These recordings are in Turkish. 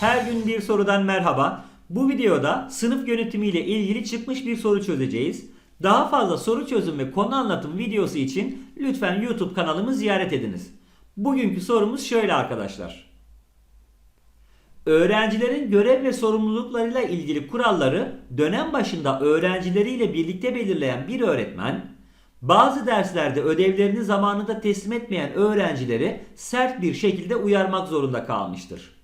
Her gün bir sorudan merhaba. Bu videoda sınıf yönetimiyle ilgili çıkmış bir soru çözeceğiz. Daha fazla soru çözüm ve konu anlatım videosu için lütfen YouTube kanalımı ziyaret ediniz. Bugünkü sorumuz şöyle arkadaşlar. Öğrencilerin görev ve sorumluluklarıyla ilgili kuralları dönem başında öğrencileriyle birlikte belirleyen bir öğretmen, bazı derslerde ödevlerini zamanında teslim etmeyen öğrencileri sert bir şekilde uyarmak zorunda kalmıştır.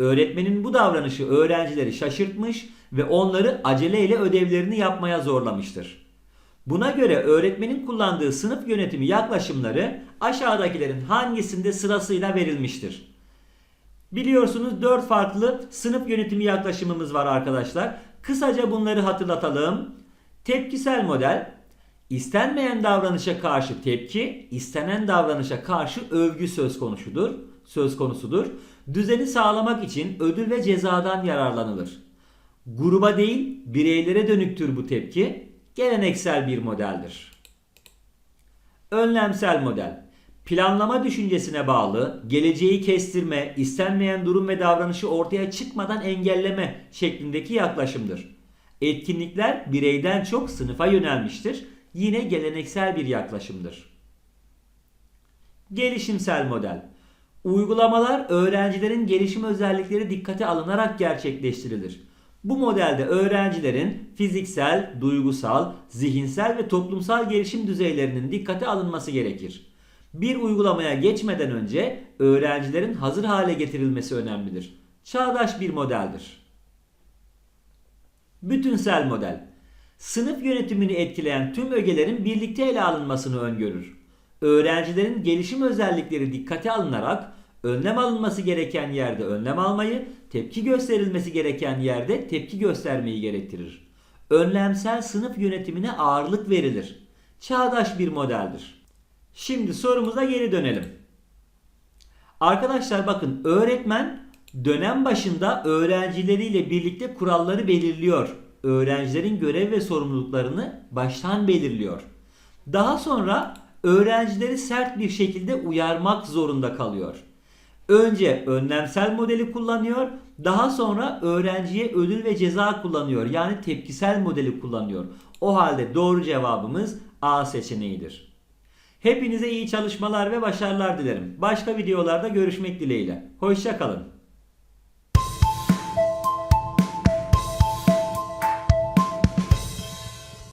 Öğretmenin bu davranışı öğrencileri şaşırtmış ve onları aceleyle ödevlerini yapmaya zorlamıştır. Buna göre öğretmenin kullandığı sınıf yönetimi yaklaşımları aşağıdakilerin hangisinde sırasıyla verilmiştir? Biliyorsunuz 4 farklı sınıf yönetimi yaklaşımımız var arkadaşlar. Kısaca bunları hatırlatalım. Tepkisel model, istenmeyen davranışa karşı tepki, istenen davranışa karşı övgü söz konusudur. Söz konusudur. Düzeni sağlamak için ödül ve cezadan yararlanılır. Gruba değil, bireylere dönüktür bu tepki. Geleneksel bir modeldir. Önlemsel model. Planlama düşüncesine bağlı, geleceği kestirme, istenmeyen durum ve davranışı ortaya çıkmadan engelleme şeklindeki yaklaşımdır. Etkinlikler bireyden çok sınıfa yönelmiştir. Yine geleneksel bir yaklaşımdır. Gelişimsel model. Uygulamalar öğrencilerin gelişim özellikleri dikkate alınarak gerçekleştirilir. Bu modelde öğrencilerin fiziksel, duygusal, zihinsel ve toplumsal gelişim düzeylerinin dikkate alınması gerekir. Bir uygulamaya geçmeden önce öğrencilerin hazır hale getirilmesi önemlidir. Çağdaş bir modeldir. Bütünsel model. Sınıf yönetimini etkileyen tüm ögelerin birlikte ele alınmasını öngörür. Öğrencilerin gelişim özellikleri dikkate alınarak önlem alınması gereken yerde önlem almayı, tepki gösterilmesi gereken yerde tepki göstermeyi gerektirir. Önlemsel sınıf yönetimine ağırlık verilir. Çağdaş bir modeldir. Şimdi sorumuza geri dönelim. Arkadaşlar bakın öğretmen dönem başında öğrencileriyle birlikte kuralları belirliyor. Öğrencilerin görev ve sorumluluklarını baştan belirliyor. Daha sonra öğrencileri sert bir şekilde uyarmak zorunda kalıyor. Önce önlemsel modeli kullanıyor, daha sonra öğrenciye ödül ve ceza kullanıyor. Yani tepkisel modeli kullanıyor. O halde doğru cevabımız A seçeneğidir. Hepinize iyi çalışmalar ve başarılar dilerim. Başka videolarda görüşmek dileğiyle. Hoşçakalın.